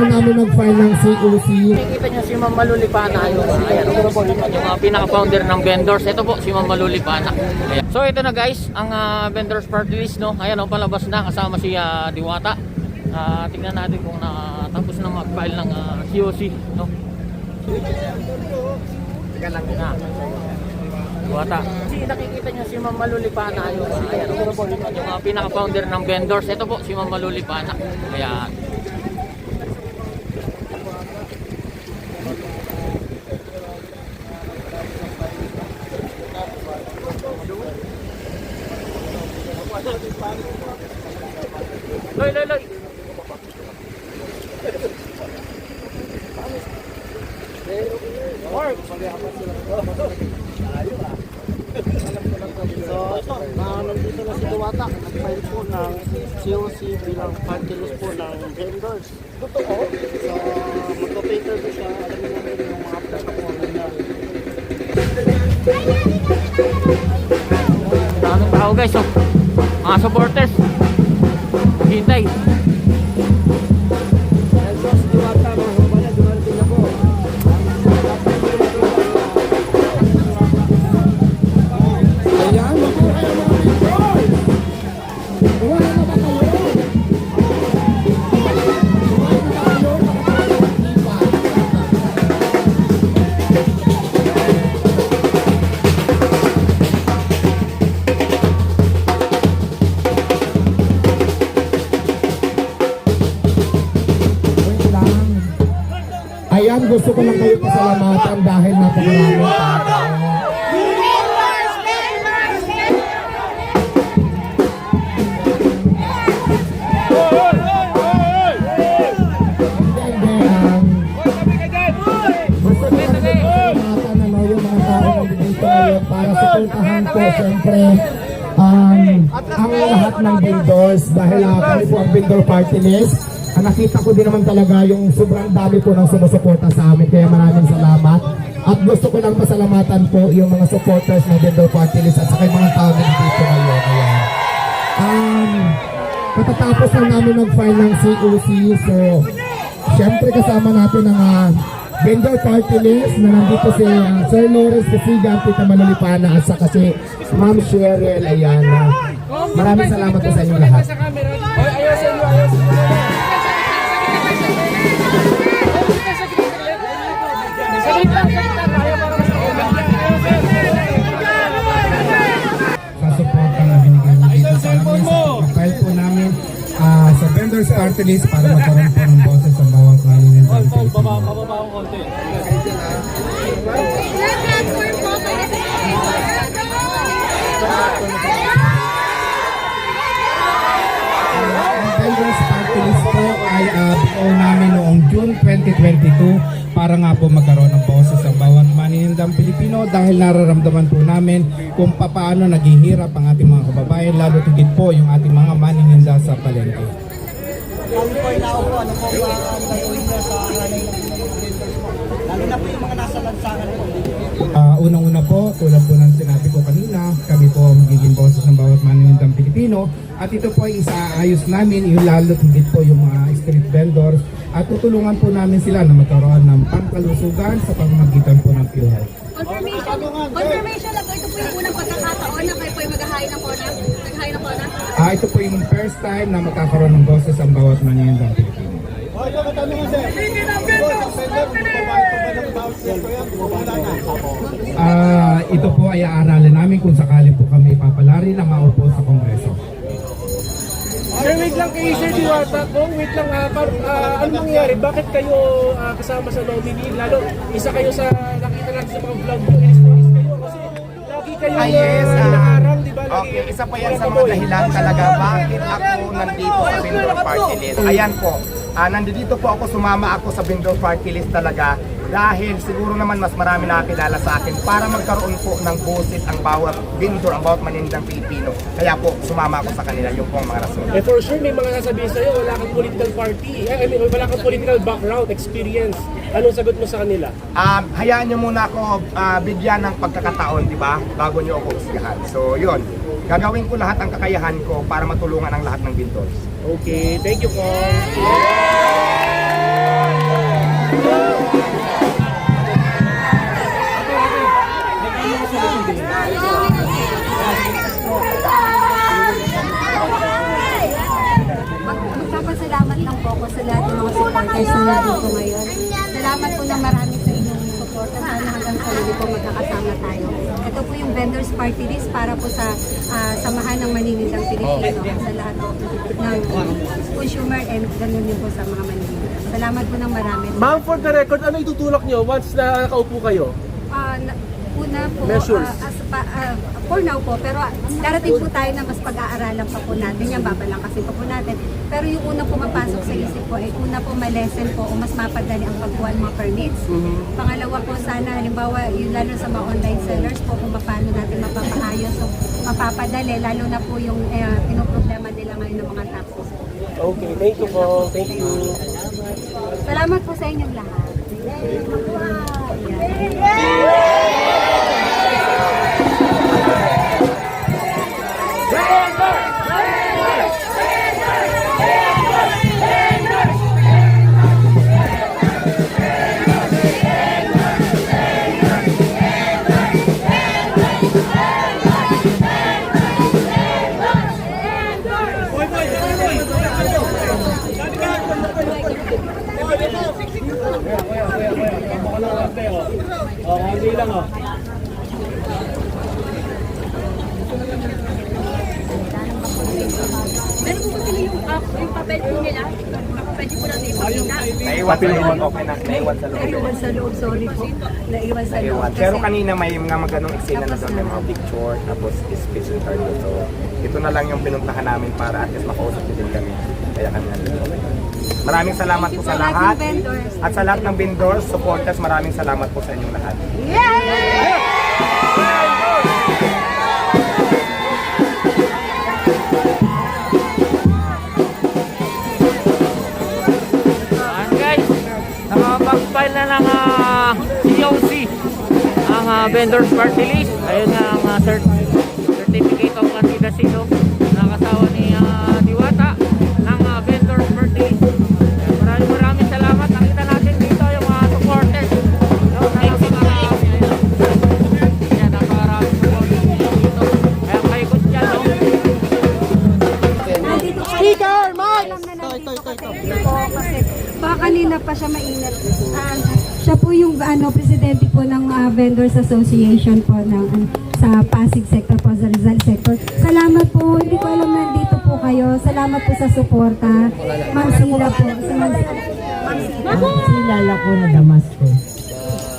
na namin mag-file ng COC. Nakikita niyo si Ma'am Malulipana ayan, yung uh, pinaka-founder ng vendors. Ito po si Ma'am Malulipana. Ayan. So ito na guys, ang uh, vendors party list no. Ayan oh, palabas na kasama si uh, Diwata. Uh, tingnan natin kung nakatapos na mag-file ng uh, COC no. Teka lang na. Diwata. Si nakikita niyo si Ma'am Malulipana yung, ayan, yung uh, pinaka-founder ng vendors. Ito po si Ma'am Malulipana. Ayan. Ito, uh, nandito na si Duwata. Nag-file po ng COC bilang party po ng vendors. Totoo. So magpa-interview siya. Alamin namin yung mga plataforma niya. Daming tao guys, oh. Mga supporters. Hintay. Gusto ko lang kayo pasalamatan dahil napakaraming tao. Hindi, gusto ko lang kayo pasalamatan yung mga tao na dito ngayon para supportahan ko siyempre um, ang lahat ng vendors dahil uh, kami po ang vendor party list. Ah, nakita ko din naman talaga yung sobrang dami po ng sumusuporta sa amin kaya maraming salamat. At gusto ko lang pasalamatan po yung mga supporters ng vendor party list at saka yung mga tao na dito ngayon. Ayan. Um, katatapos lang namin mag-file ng COC so syempre kasama natin ang uh, vendor party list na nandito si uh, Sir Lawrence Kasigan, Tita Manalipana at saka si Ma'am Cheryl. Ayan. ah. maraming salamat po sa inyo lahat. sa suporta na binigay dito sa amin sa file po namin ah, sa vendors party list para magkaroon po ng boses sa bawat maninong Pilipino. Ang vendors party list po ay uh, namin noong June 2022 para nga po magkaroon ng boses sa bawat maninindang Pilipino dahil nararamdaman po namin kung paano naghihirap ang ating mga kababayan lalo tigit po yung ating mga manininda sa palengke. Kami po ano po ba ang gagawin niya sa hanay ng mga vendors po. Lalo na po yung mga nasa lansangan po. Ah, unang-una po, tulad po ng sinabi ko kanina, kami po magiging boses ng bawat maninindang Pilipino at ito po ay isaayos namin yung lalo higit po yung mga street vendors at tutulungan po namin sila na magkaroon ng pangkalusugan sa pamamagitan po ng PhilHealth. Confirmation, confirmation lang po. Ito po yung unang pagkakataon na kayo po yung maghahain ng kona. Naghahain ng kona. Ah, ito po yung first time na magkakaroon ng boses ang bawat maninindang Pilipino. Oh, ito katanungan sir. Vendors, ba ng na. Ah, ito po ay aaralin namin kung sakali po kami papalari na maupo sa Kongreso. Sir, wait lang kay Sir Diwata po. Wait lang, ah, par, ah, ano nangyari? Bakit kayo ah, kasama sa nominee? Lalo, isa kayo sa nakita natin sa mga vlog nyo. Is, is kayo kasi lagi kayo Ah, yes, uh, nakaharang, di ba? Lagi- Okay, isa pa yan sa mga dahilan talaga bakit ako nandito sa vendor party list. Ayan po, ah, nandito po ako, sumama ako sa vendor party list talaga dahil siguro naman mas marami nakakilala sa akin para magkaroon po ng boses ang bawat vendor, ang bawat manindang Pilipino. Kaya po, sumama ako sa kanila, yung po ang mga rason. Eh for sure, may mga sasabihin sa'yo, wala kang political party. Eh, I mean, wala kang political background, experience. Anong sagot mo sa kanila? Um, hayaan nyo muna ako ah, bigyan ng pagkakataon, di ba? Bago nyo ako usigahan. So, yun. Gagawin ko lahat ang kakayahan ko para matulungan ang lahat ng vendors. Okay, thank you po. Mag- Magpapasalamat lang po ako sa lahat ng mga supporters na nandito ngayon. Salamat po ng marami sa inyong support at sana hanggang sa huli po magkakasama tayo. Ito po yung vendors party list para po sa ah, samahan ng maninindang Pilipino sa lahat po ng consumer and ganun din po sa mga maninindang. Salamat po ng marami. Ma'am, for the record, ano itutulak nyo once na nakaupo kayo? Ah, na, una po, Measures. ah, as pa, ah, for now po, pero darating po tayo na mas pag-aaralan pa po natin yan, babalangkasin pa po natin. Pero yung una po mapasok sa isip ko, ay una po malesen po o mas mapadali ang pagkuha ng mga permits. Pangalawa po, sana halimbawa, yung lalo sa mga online sellers po, kung paano natin mapapaayos o mapapadali, lalo na po yung eh, pinoproblema nila ngayon ng mga taxes. Okay, thank you po. Thank you. Salamat po sa inyong lahat. Oh, hindi lang oh. Meron po ba sila yung, ah, yung papel po nila? Pwede po natin ipakita. Naiwan sa loob, okay na. Naiwan sa loob. Naiwan sa loob, sorry po. Naiwan sa loob. Naiwan. Pero kanina may mga maganong eksena na doon, may mga picture, tapos speech and card. So, ito na lang yung pinuntahan namin para at least makausap din kami. Kaya kami nandito. Maraming salamat po sa lahat. At sa lahat ng vendors, supporters, maraming salamat po sa inyong lahat. Ayan vendors party list. Ayun ang ah, cert- certificate of candidacy no, nakasawa ni ah, Diwata ng ah, vendors party list. Ayan, Maraming maraming salamat. Nakita natin dito yung mga supporters. No, na napakarami. Ayan. Ayan, napakarami supporters dito. Kaya kaikot dyan, no? Speaker, Mike! Kasi ito kasi baka kanina pa siya mainit. Ah, siya po yung ano, presidente po ng ah, Vendors Association po ng ano, sa Pasig sector po, sa Rizal sector. Salamat po, hindi ko alam na nandito po kayo. Salamat po sa suporta. Ma'am Sila po. Sa Ma'am Ma'am Sila po na Damasco.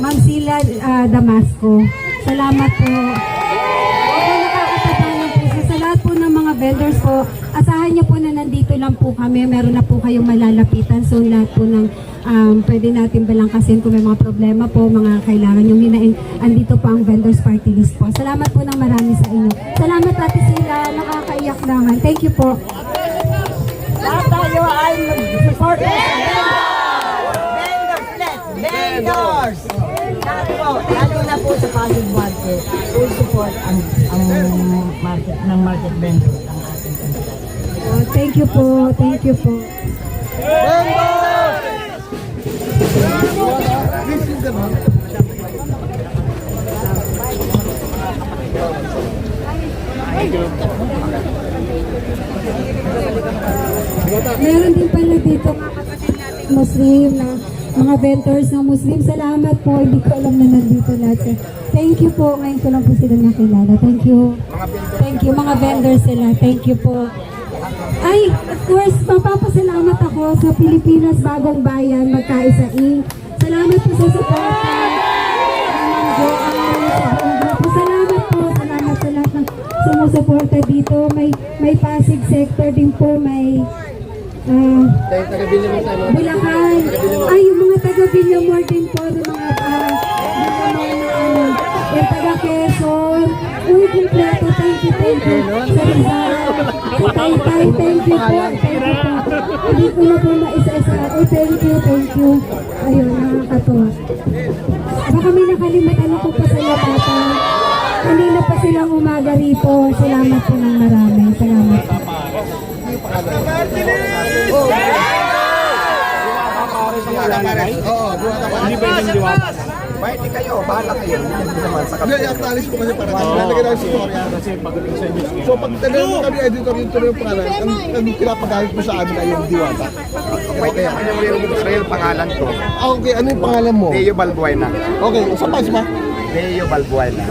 Ma'am Sila ah, Damasco. Salamat po. Vendors po, asahan niyo po na nandito lang po kami. Meron na po kayong malalapitan. So lahat po ng um, pwede natin balangkasin kung may mga problema po, mga kailangan yung hinain. Andito po ang vendors party list po. Salamat po ng marami sa inyo. Salamat ate sila. Nakakaiyak naman. Thank you po. Lahat tayo ay mag-support Vendors, vendors! Lahat po, lalo na po sa Pasig Market, full support ang, ang market ng market vendors ang ating kandidato. Oh, thank you po. Thank you po. Meron din pala dito mga kapatid natin Muslim na mga vendors na Muslim. Salamat po. Hindi ko alam na nandito lahat. Thank you po. Ngayon ko lang po sila nakilala. Thank you. Thank you. Mga vendors sila. Thank you po. Ay, of course, mapapasalamat ako sa Pilipinas Bagong Bayan, Magkaisa Inc. Salamat po sa support. Sumusuporta dito. May may Pasig sector din po. May ah, Bulacan. Ay, yung mga taga Villamor din po. Yung mga uh, ano. Yung taga Quezon. Uy, kompleto. Thank you, thank you. Sa Rizal. Tay, tay, thank you po. Thank you po. Hindi ko na po maisa-isa. Uy, thank you, thank you. Ayun, nakakatuwa. Baka may nakalimutan ako pa sa bata. Kanina pa silang umaga rito. Salamat po ng marami. Salamat po. Diwata. Hindi pwedeng diwata. Pwede kayo, bahala kayo. Hindi naman sa Hindi, i-acknowledge ko kasi para nalagay lang. Kasi pagdating sa image So pag tanong mo kami editor yung tuloy yung pangalan, ang, ang mo sa amin ay yung Diwata. Pwede naman yung real, real pangalan ko. Okay, ano yung pangalan mo? Leo Balbuena. Okay, sa ba? Leo Balbuena.